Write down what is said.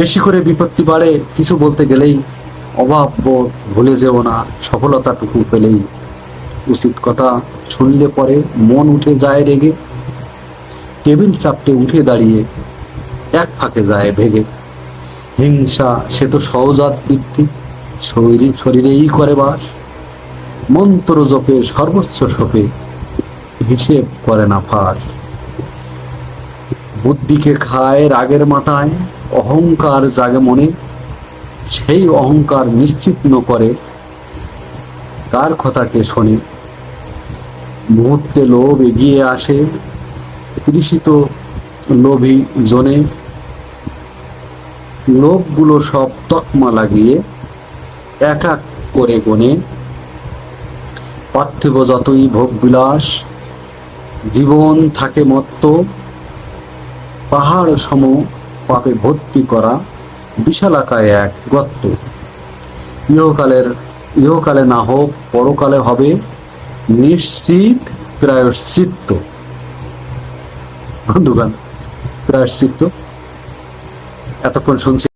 বেশি করে বিপত্তি বাড়ে, কিছু বলতে গেলেই অভাব ভুলে যেও না, সফলতাটুকু পেলেই উচিত কথা। শুনলে পরে মন উঠে যায় রেগে, টেবিল চাপটে উঠে দাঁড়িয়ে এক ফাঁকে যায় ভেগে। হিংসা, সে তো সহজাত বৃত্তি, শরীর শরীরেই করে বাস। মন্ত্র জপে সর্বোচ্চ সোপে হিসেব করে না ফাঁস। বুদ্ধিকে খায় রাগের মাথায়, অহংকার জাগে মনে। সেই অহংকার নিশ্চিত করে কার কথাকে শোনে। মুহূর্তে লোভ এগিয়ে আসে, তৃষিত লোভী জনে। লোভগুলো সব তকমা লাগিয়ে এক এক করে গনে। পার্থিব যতই ভোগ বিলাস, জীবন থাকে মত্ত। পাহাড় সম পাপে ভর্তি করা বিশালাকায় এক গত্ত ইহকালের, ইহকালে না হোক পরকালে হবে নিশ্চিত প্রায়শ্চিত্ত। বন্ধুগান প্রায়শ্চিত্ত। এতক্ষণ শুনছি